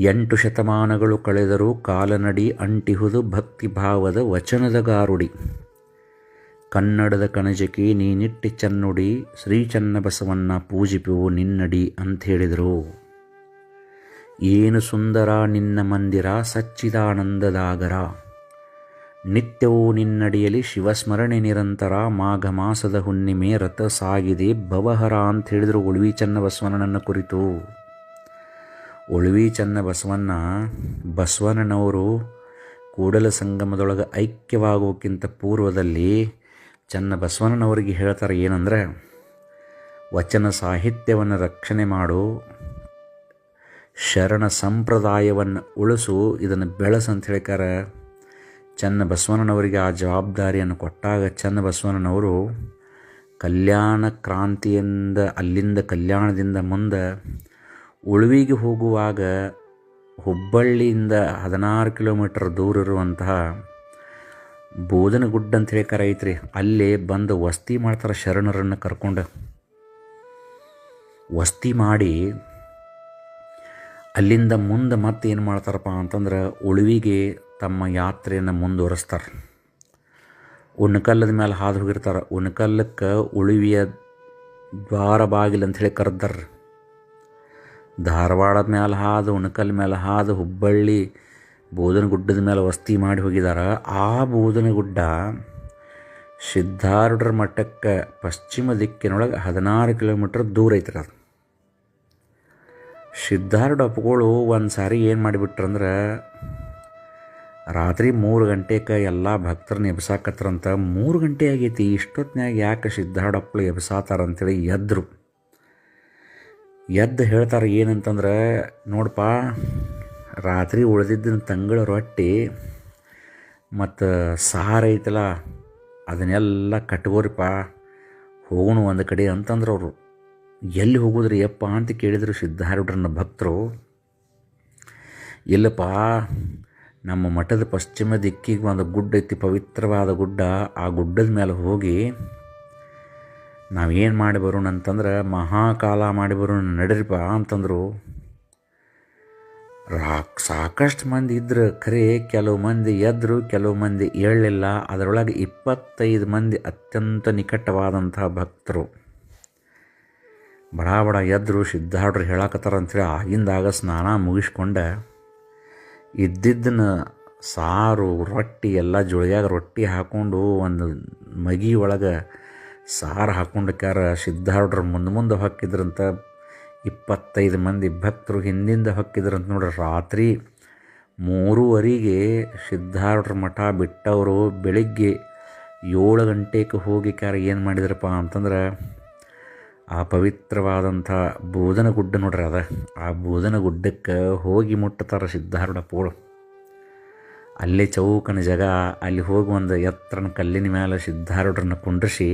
ಎಂಟು ಶತಮಾನಗಳು ಕಳೆದರೂ ಕಾಲನಡಿ ಅಂಟಿಹುದು ಭಕ್ತಿಭಾವದ ವಚನದ ಗಾರುಡಿ. ಕನ್ನಡದ ಕಣಜಕಿ ನೀನಿಟ್ಟಿ ಚನ್ನುಡಿ ಶ್ರೀ ಚನ್ನಬಸವನ್ನ ಪೂಜಿಪುವು ನಿನ್ನಡಿ ಅಂಥೇಳಿದರು. ಏನು ಸುಂದರ ನಿನ್ನ ಮಂದಿರ, ಸಚ್ಚಿದಾನಂದದಾಗರ. ನಿತ್ಯವೂ ನಿನ್ನಡಿಯಲ್ಲಿ ಶಿವಸ್ಮರಣೆ ನಿರಂತರ ಮಾಘ ಮಾಸದ ಹುಣ್ಣಿಮೆ ರಥ ಸಾಗಿದೆ ಭವಹರ ಅಂತ ಹೇಳಿದರು ಉಳ್ವಿ ಚನ್ನಬಸವಣ್ಣನ ಕುರಿತು. ಉಳ್ವಿ ಚನ್ನಬಸವಣ್ಣ ಬಸವಣ್ಣನವರು ಕೂಡಲ ಸಂಗಮದೊಳಗೆ ಐಕ್ಯವಾಗೋಕ್ಕಿಂತ ಪೂರ್ವದಲ್ಲಿ ಚನ್ನಬಸವಣ್ಣನವರಿಗೆ ಹೇಳ್ತಾರೆ ಏನಂದರೆ, ವಚನ ಸಾಹಿತ್ಯವನ್ನು ರಕ್ಷಣೆ ಮಾಡು, ಶರಣ ಸಂಪ್ರದಾಯವನ್ನು ಉಳಿಸು, ಇದನ್ನು ಬೆಳೆಸಂತ ಹೇಳ್ಕಾರ ಚನ್ನ ಬಸವಣ್ಣನವರಿಗೆ ಆ ಜವಾಬ್ದಾರಿಯನ್ನು ಕೊಟ್ಟಾಗ ಚನ್ನ ಬಸವಣ್ಣನವರು ಕಲ್ಯಾಣ ಕ್ರಾಂತಿಯಿಂದ, ಅಲ್ಲಿಂದ ಕಲ್ಯಾಣದಿಂದ ಮುಂದೆ ಉಳುವಿಗೆ ಹೋಗುವಾಗ ಹುಬ್ಬಳ್ಳಿಯಿಂದ ಹದಿನಾರು ಕಿಲೋಮೀಟರ್ ದೂರ ಇರುವಂತಹ ಬೋಧನಗುಡ್ಡ ಅಂತ ಐತ್ರಿ. ಅಲ್ಲಿ ಬಂದು ವಸ್ತಿ ಮಾಡ್ತಾರೆ ಶರಣರನ್ನು ಕರ್ಕೊಂಡು. ವಸ್ತಿ ಮಾಡಿ ಅಲ್ಲಿಂದ ಮುಂದೆ ಮತ್ತೆ ಏನು ಮಾಡ್ತಾರಪ್ಪ ಅಂತಂದ್ರೆ ಉಳುವಿಗೆ ತಮ್ಮ ಯಾತ್ರೆಯನ್ನು ಮುಂದುವರೆಸ್ತಾರೆ. ಉಣ್ಕಲ್ಲದ ಮೇಲೆ ಹಾದು ಹೋಗಿರ್ತಾರೆ. ಉಣ್ಕಲ್ಲಕ್ಕೆ ಉಳುವಿಯ ದ್ವಾರ ಬಾಗಿಲು ಅಂಥೇಳಿ ಕರೆದಾರ. ಧಾರವಾಡದ ಮೇಲೆ ಹಾದು, ಉಣಕಲ್ ಮೇಲೆ ಹಾದು, ಹುಬ್ಬಳ್ಳಿ ಬೋಧನಗುಡ್ಡದ ಮೇಲೆ ವಸ್ತಿ ಮಾಡಿ ಹೋಗಿದ್ದಾರೆ ಆ ಬೋಧನಗುಡ್ಡ ಸಿದ್ಧಾರೂಢರ ಮಠಕ್ಕೆ ಪಶ್ಚಿಮ ದಿಕ್ಕಿನೊಳಗೆ ಹದಿನಾರು ಕಿಲೋಮೀಟ್ರ್ ದೂರ ಐತ್ರ ಅದು. ಸಿದ್ಧಾರೂಢ ಅಪ್ಪಗಳು ಒಂದು ಸಾರಿ ಏನು ಮಾಡಿಬಿಟ್ರಂದ್ರೆ ರಾತ್ರಿ ಮೂರು ಗಂಟೆಗೆ ಎಲ್ಲ ಭಕ್ತರನ್ನ ಎಬ್ಸಾಕತ್ರಂತ ಮೂರು ಗಂಟೆ ಆಗೈತಿ ಇಷ್ಟೊತ್ತಿನಾಗ ಯಾಕೆ ಸಿದ್ಧಾರೂಢಪ್ಪಳು ಎಬ್ಸಾತಾರಂತೇಳಿ ಎದ್ರು. ಎದ್ದು ಹೇಳ್ತಾರೆ ಏನಂತಂದ್ರೆ, ನೋಡಪ್ಪ, ರಾತ್ರಿ ಉಳಿದಿದ್ದಿನ ತಂಗಳ ರೊಟ್ಟಿ ಮತ್ತು ಸಾರ ಐತಲ್ಲ, ಅದನ್ನೆಲ್ಲ ಕಟ್ಕೋರಿಪ್ಪ ಹೋಗೋಣ ಒಂದು ಕಡೆ ಅಂತಂದ್ರೆ ಅವರು. ಎಲ್ಲಿ ಹೋಗೋದ್ರಿ ಯಪ್ಪ ಅಂತ ಕೇಳಿದರು ಸಿದ್ಧಾರೂಢರನ್ನ ಭಕ್ತರು. ಇಲ್ಲಪ್ಪ, ನಮ್ಮ ಮಠದ ಪಶ್ಚಿಮ ದಿಕ್ಕಿಗೆ ಒಂದು ಗುಡ್ಡ ಐತಿ, ಪವಿತ್ರವಾದ ಗುಡ್ಡ, ಆ ಗುಡ್ಡದ ಮೇಲೆ ಹೋಗಿ ನಾವೇನು ಮಾಡಿ ಬರೋಣ ಅಂತಂದ್ರೆ, ಮಹಾಕಾಲ ಮಾಡಿ ಬರೋಣ ನಡೀರಿಪ್ಪ ಅಂತಂದರು. ರಾಕ್ ಸಾಕಷ್ಟು ಮಂದಿ ಇದ್ರು, ಖರೆ ಕೆಲವು ಮಂದಿ ಎದ್ರು, ಕೆಲವು ಮಂದಿ ಏಳಲಿಲ್ಲ. ಅದರೊಳಗೆ ಇಪ್ಪತ್ತೈದು ಮಂದಿ ಅತ್ಯಂತ ನಿಕಟವಾದಂಥ ಭಕ್ತರು. ಬಡ ಬಡ ಎದ್ರು, ಸಿದ್ಧಾರ್ಡ್ರು ಹೇಳಕತ್ತಾರ ಅಂಥೇಳಿ ಆಗಿಂದಾಗ ಸ್ನಾನ ಮುಗಿಸ್ಕೊಂಡೆ. ಇದ್ದಿದ್ದನ್ನ ಸಾರು, ರೊಟ್ಟಿ, ಎಲ್ಲ ಜೋಳಿಯಾಗ ರೊಟ್ಟಿ ಹಾಕ್ಕೊಂಡು ಒಂದು ಮಗಿ ಒಳಗೆ ಸಾರು ಹಾಕೊಂಡಕಾರ ಸಿದ್ಧಾರ್ಡ್ರ ಮುಂದೆ ಮುಂದೆ ಹಾಕಿದ್ರಂತ ಇಪ್ಪತ್ತೈದು ಮಂದಿ ಭಕ್ತರು ಹಿಂದಿಂದ ಹಾಕಿದ್ರಂತ ನೋಡ್ರಿ, ರಾತ್ರಿ ಮೂರುವರೆಗೆ ಸಿದ್ಧಾರ್ಡ್ರ ಮಠ ಬಿಟ್ಟವರು ಬೆಳಿಗ್ಗೆ ಏಳು ಗಂಟೆಗೆ ಹೋಗಿ ಕ್ಯಾರ ಏನು ಮಾಡಿದ್ರಪ್ಪ ಅಂತಂದ್ರೆ, ಆ ಪವಿತ್ರವಾದಂಥ ಬೋಧನ ಗುಡ್ಡ ನೋಡ್ರಿ ಅದ, ಆ ಬೋಧನ ಗುಡ್ಡಕ್ಕೆ ಹೋಗಿ ಮುಟ್ಟತಾರ ಸಿದ್ಧಾರೂಢಪ್ಪಗಳು ಅಲ್ಲೇ ಚೌಕನ ಜಗ, ಅಲ್ಲಿ ಹೋಗಿ ಒಂದು ಎತ್ತರನ ಕಲ್ಲಿನ ಮೇಲೆ ಸಿದ್ಧಾರ್ಡ್ರನ್ನ ಕುಂಡ್ರಿಸಿ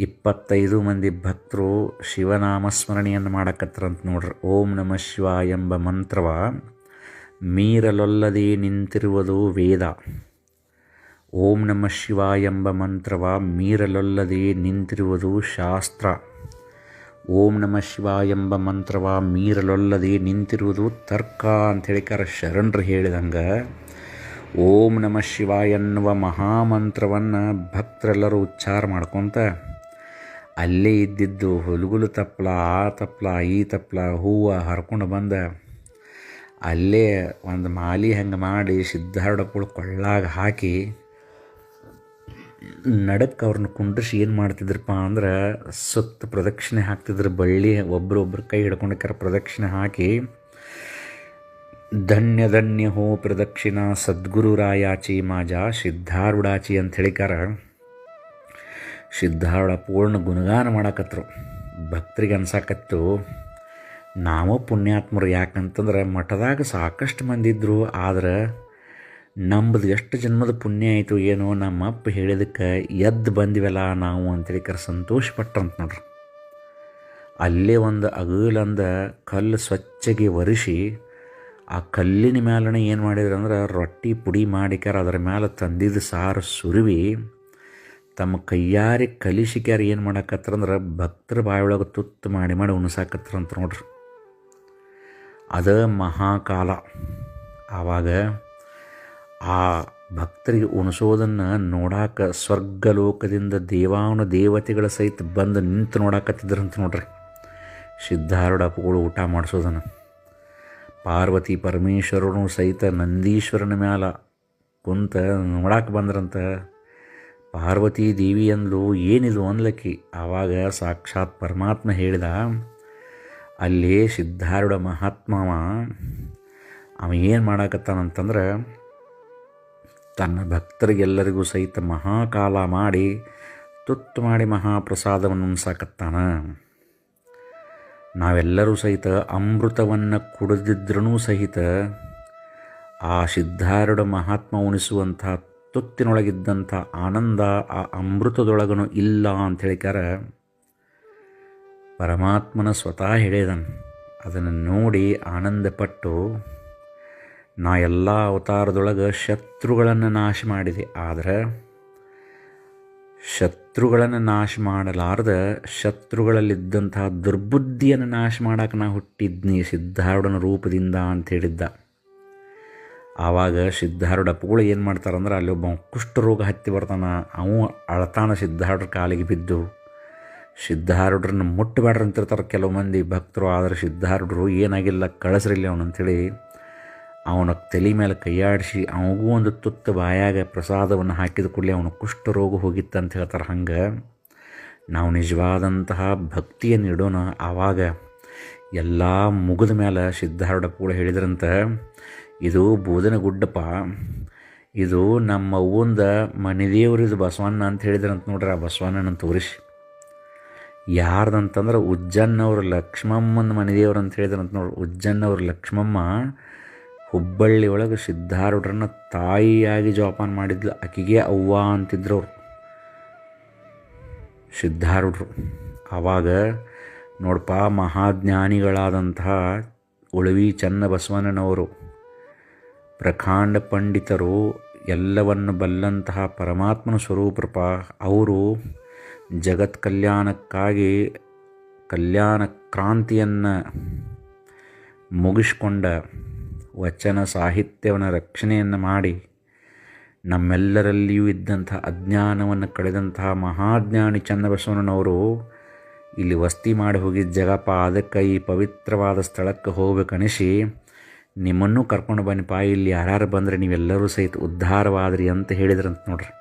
ಇಪ್ಪತ್ತೈದು ಮಂದಿ ಭಕ್ತರು ಶಿವನಾಮಸ್ಮರಣೆಯನ್ನು ಮಾಡಕತ್ತರಂತ ನೋಡ್ರಿ. ಓಂ ನಮ ಶಿವ ಎಂಬ ಮಂತ್ರವ, ಮೀರಲೊಲ್ಲದೆ ನಿಂತಿರುವುದು ವೇದ. ಓಂ ನಮ ಶಿವ ಎಂಬ ಮಂತ್ರವ, ಮೀರಲೊಲ್ಲದೆ ನಿಂತಿರುವುದು ಶಾಸ್ತ್ರ. ಓಂ ನಮ ಶಿವ ಎಂಬ ಮಂತ್ರವ, ಮೀರಲೊಲ್ಲದೆ ನಿಂತಿರುವುದು ತರ್ಕ ಅಂತ ಹೇಳಿಕಾರ ಶರಣರು ಹೇಳಿದಂಗೆ, ಓಂ ನಮ ಶಿವ ಎನ್ನುವ ಮಹಾಮಂತ್ರವನ್ನು ಭಕ್ತರೆಲ್ಲರೂ ಉಚ್ಚಾರ ಮಾಡ್ಕೊತ ಅಲ್ಲೇ ಇದ್ದಿದ್ದು ಹುಲ್ಗುಲು ತಪ್ಪಲ ಆ ತಪ್ಪಲ ಈ ತಪ್ಪಲ ಹೂವು ಹರ್ಕೊಂಡು ಬಂದ. ಅಲ್ಲೇ ಒಂದು ಮಾಲಿ ಹಂಗೆ ಮಾಡಿ ಸಿದ್ಧಾರ್ಡಪ್ಪಳು ಕೊಳ್ಳಾಗ ಹಾಕಿ ನಡಕ್ಕೆ ಅವ್ರನ್ನ ಕುಂಡ್ರಿಸಿ ಏನು ಮಾಡ್ತಿದ್ರಪ್ಪ ಅಂದ್ರೆ ಸುತ್ತ ಪ್ರದಕ್ಷಿಣೆ ಹಾಕ್ತಿದ್ರು. ಬಳ್ಳಿ ಒಬ್ರೊಬ್ರು ಕೈ ಹಿಡ್ಕೊಂಡಕ್ಕಾರ ಪ್ರದಕ್ಷಿಣೆ ಹಾಕಿ, ಧನ್ಯ ಧನ್ಯ ಹೋ ಪ್ರದಕ್ಷಿಣಾ ಸದ್ಗುರು ರಾಯಾಚಿ ಮಾಜ, ಸಿದ್ಧಾರೂಢಾಚಿ ಅಂತ ಹೇಳಿಕಾರ ಸಿದ್ಧಾರೂಢ ಪೂರ್ಣ ಗುಣಗಾನ ಮಾಡಾಕತ್ರು. ಭಕ್ತರಿಗೆ ಅನ್ಸಾಕತ್ತು ನಾವು ಪುಣ್ಯಾತ್ಮರು ಯಾಕಂತಂದ್ರೆ ಮಠದಾಗ ಸಾಕಷ್ಟು ಮಂದಿ ಇದ್ದರು ಆದ್ರೆ ನಮ್ಮದು ಎಷ್ಟು ಜನ್ಮದ ಪುಣ್ಯ ಆಯಿತು ಏನೋ ನಮ್ಮ ಅಪ್ಪ ಹೇಳಿದಕ್ಕೆ ಎದ್ದು ಬಂದಿವೆಲ್ಲ ನಾವು ಅಂತೇಳಿ ಕರೆ ಸಂತೋಷ ಪಟ್ರಂತ ನೋಡ್ರಿ. ಅಲ್ಲೇ ಒಂದು ಅಗಲಂದ ಕಲ್ಲು ಸ್ವಚ್ಛಗೆ ಒರೆಸಿ, ಆ ಕಲ್ಲಿನ ಮೇಲೆ ಏನು ಮಾಡಿದ್ರು ಅಂದ್ರೆ ರೊಟ್ಟಿ ಪುಡಿ ಮಾಡಿಕರ ಅದರ ಮೇಲೆ ತಂದಿದ್ದು ಸಾರು ಸುರುವಿ ತಮ್ಮ ಕೈಯಾರಿ ಕಲಿಸಿಕ್ಯಾರ ಏನು ಮಾಡಕತ್ತಾರಂದ್ರೆ ಭಕ್ತರ ಬಾಯೊಳಗೆ ತುತ್ತು ಮಾಡಿ ಮಾಡಿ ಉಣಸಾಕತ್ತರಂತ ನೋಡ್ರಿ. ಅದ ಮಹಾಕಾಲ. ಆವಾಗ ಆ ಭಕ್ತರಿಗೆ ಉಣಿಸೋದನ್ನು ನೋಡಾಕ ಸ್ವರ್ಗಲೋಕದಿಂದ ದೇವಾನು ದೇವತೆಗಳ ಸಹಿತ ಬಂದು ನಿಂತು ನೋಡಾಕತ್ತಿದ್ರಂತ ನೋಡ್ರಿ. ಸಿದ್ಧಾರೂಢ ಊಟ ಮಾಡಿಸೋದನ್ನು. ಪಾರ್ವತಿ ಪರಮೇಶ್ವರನು ಸಹಿತ ನಂದೀಶ್ವರನ ಮ್ಯಾಲ ಕುಂತ ನೋಡಕ್ಕೆ ಬಂದ್ರಂತ ಪಾರ್ವತಿ ದೇವಿ ಅಂದ್ಲು ಏನಿದು ಅನ್ಲಕ್ಕಿ? ಆವಾಗ ಸಾಕ್ಷಾತ್ ಪರಮಾತ್ಮ ಹೇಳಿದ, ಅಲ್ಲಿ ಸಿದ್ಧಾರೂಢ ಮಹಾತ್ಮವ, ಅವ ಏನು ಮಾಡಾಕತ್ತಾನಂತಂದ್ರೆ, ತನ್ನ ಭಕ್ತರಿಗೆಲ್ಲರಿಗೂ ಸಹಿತ ಮಹಾಕಾಲ ಮಾಡಿ, ತುತ್ತು ಮಾಡಿ ಮಹಾಪ್ರಸಾದವನ್ನು ಉಣ್ಸಾಕತ್ತಾನ. ನಾವೆಲ್ಲರೂ ಸಹಿತ ಅಮೃತವನ್ನು ಕುಡಿದಿದ್ರೂ ಸಹಿತ ಆ ಸಿದ್ಧಾರೂಢ ಮಹಾತ್ಮ ಉಣಿಸುವಂಥ ತುತ್ತಿನೊಳಗಿದ್ದಂಥ ಆನಂದ ಆ ಅಮೃತದೊಳಗನು ಇಲ್ಲ ಅಂತ ಹೇಳಿಕಾರ ಪರಮಾತ್ಮನ ಸ್ವತಃ ಹೇಳಿದನು ಅದನ್ನು ನೋಡಿ ಆನಂದಪಟ್ಟು ನಾ ಎಲ್ಲ ಅವತಾರದೊಳಗೆ ಶತ್ರುಗಳನ್ನು ನಾಶ ಮಾಡಿದೆ. ಆದರೆ ಶತ್ರುಗಳನ್ನು ನಾಶ ಮಾಡಲಾರ್ದ ಶತ್ರುಗಳಲ್ಲಿದ್ದಂತಹ ದುರ್ಬುದ್ಧಿಯನ್ನು ನಾಶ ಮಾಡಕ್ಕೆ ನಾ ಹುಟ್ಟಿದ್ನಿ ಸಿದ್ಧಾರೂಢನ ರೂಪದಿಂದ ಅಂತ ಹೇಳಿದ್ದ. ಆವಾಗ ಸಿದ್ಧಾರೂಢ ಪುಗಳು ಏನು ಮಾಡ್ತಾರಂದ್ರೆ ಅಲ್ಲಿ ಒಬ್ಬ ಕುಷ್ಠರೋಗ ಹತ್ತಿ ಬರ್ತಾನ, ಅವು ಅಳತಾನ ಸಿದ್ಧಾರೂಢರ ಕಾಲಿಗೆ ಬಿದ್ದು. ಸಿದ್ಧಾರೂಢರನ್ನ ಮುಟ್ಟಬೇಡ್ರಿ ಅಂತಿರ್ತಾರೆ ಕೆಲವು ಮಂದಿ ಭಕ್ತರು, ಆದರೆ ಸಿದ್ಧಾರೂಢರು ಏನಾಗಿಲ್ಲ, ಕಳಿಸ್ರಿಲ್ಲ ಅವನು ಅಂಥೇಳಿ ಅವನ ತಲೆ ಮೇಲೆ ಕೈಯಾಡಿಸಿ ಅವಗೂ ಒಂದು ತುತ್ತು ಬಾಯಾಗ ಪ್ರಸಾದವನ್ನು ಹಾಕಿದ ಕೂಡಲೇ ಅವನು ಕುಷ್ಠರೋಗ ಹೋಗಿತ್ತು ಅಂತ ಹೇಳ್ತಾರೆ. ಹಂಗೆ ನಾವು ನಿಜವಾದಂತಹ ಭಕ್ತಿಯನ್ನು ಇಡೋಣ ಆವಾಗ ಎಲ್ಲ ಮುಗಿದ ಮೇಲೆ ಸಿದ್ಧಾರೂಢ ಕೂಡ ಹೇಳಿದ್ರಂತ ಇದು ಬೂದನ ಗುಡ್ಡಪ್ಪ. ಇದು ನಮ್ಮ ಅವ್ವಂದ ಇದು ಬಸವಣ್ಣ ಅಂತ ಹೇಳಿದ್ರಂತ ನೋಡ್ರಿ ಆ ಬಸವಣ್ಣನ ತೋರಿಸಿ. ಯಾರ್ದಂತಂದ್ರೆ ಉಜ್ಜನ್ನವ್ರ ಲಕ್ಷ್ಮಮ್ಮನ ಮನೆದೇವ್ರು ಅಂತ ಹೇಳಿದ್ರಂತ ನೋಡ್ರಿ. ಉಜ್ಜನ್ನವ್ರ ಲಕ್ಷ್ಮಮ್ಮ ಹುಬ್ಬಳ್ಳಿ ಒಳಗೆ ಸಿದ್ಧಾರೂಢರನ್ನ ತಾಯಿಯಾಗಿ ಜೋಪಾನ ಮಾಡಿದ್ಲು. ಆಕಿಗೆ ಅವ್ವ ಅಂತಿದ್ರು ಅವ್ರು. ಸಿದ್ಧಾರೂಢರು. ಆವಾಗ ನೋಡಪ್ಪ ಮಹಾಜ್ಞಾನಿಗಳಾದಂತಹ ಉಳವಿ ಚನ್ನಬಸವಣ್ಣನವರು ಪ್ರಖಾಂಡ ಪಂಡಿತರು ಎಲ್ಲವನ್ನು ಬಲ್ಲಂತಹ ಪರಮಾತ್ಮನ ಸ್ವರೂಪರಪ್ಪ ಅವರು ಜಗತ್ ಕಲ್ಯಾಣಕ್ಕಾಗಿ ಕಲ್ಯಾಣ ಕ್ರಾಂತಿಯನ್ನು ಮುಗಿಸ್ಕೊಂಡ ವಚನ ಸಾಹಿತ್ಯವನ್ನು ರಕ್ಷಣೆಯನ್ನು ಮಾಡಿ ನಮ್ಮೆಲ್ಲರಲ್ಲಿಯೂ ಇದ್ದಂಥ ಅಜ್ಞಾನವನ್ನು ಕಳೆದಂತಹ ಮಹಾಜ್ಞಾನಿ ಚನ್ನಬಸವಣ್ಣನವರು ಇಲ್ಲಿ ವಸ್ತಿ ಮಾಡಿ ಹೋಗಿದ್ದ ಜಗಪ ಅದಕ್ಕೆ ಈ ಪವಿತ್ರವಾದ ಸ್ಥಳಕ್ಕೆ ಹೋಗ್ಬೇಕನಿಸಿ ನಿಮ್ಮನ್ನೂ ಕರ್ಕೊಂಡು ಬನ್ನಿಪ್ಪ ಇಲ್ಲಿ ಯಾರ್ಯಾರು ಬಂದರೆ ನೀವೆಲ್ಲರೂ ಸಹಿತ ಉದ್ಧಾರವಾದ್ರಿ ಅಂತ ಹೇಳಿದ್ರಂತ ನೋಡ್ರಿ.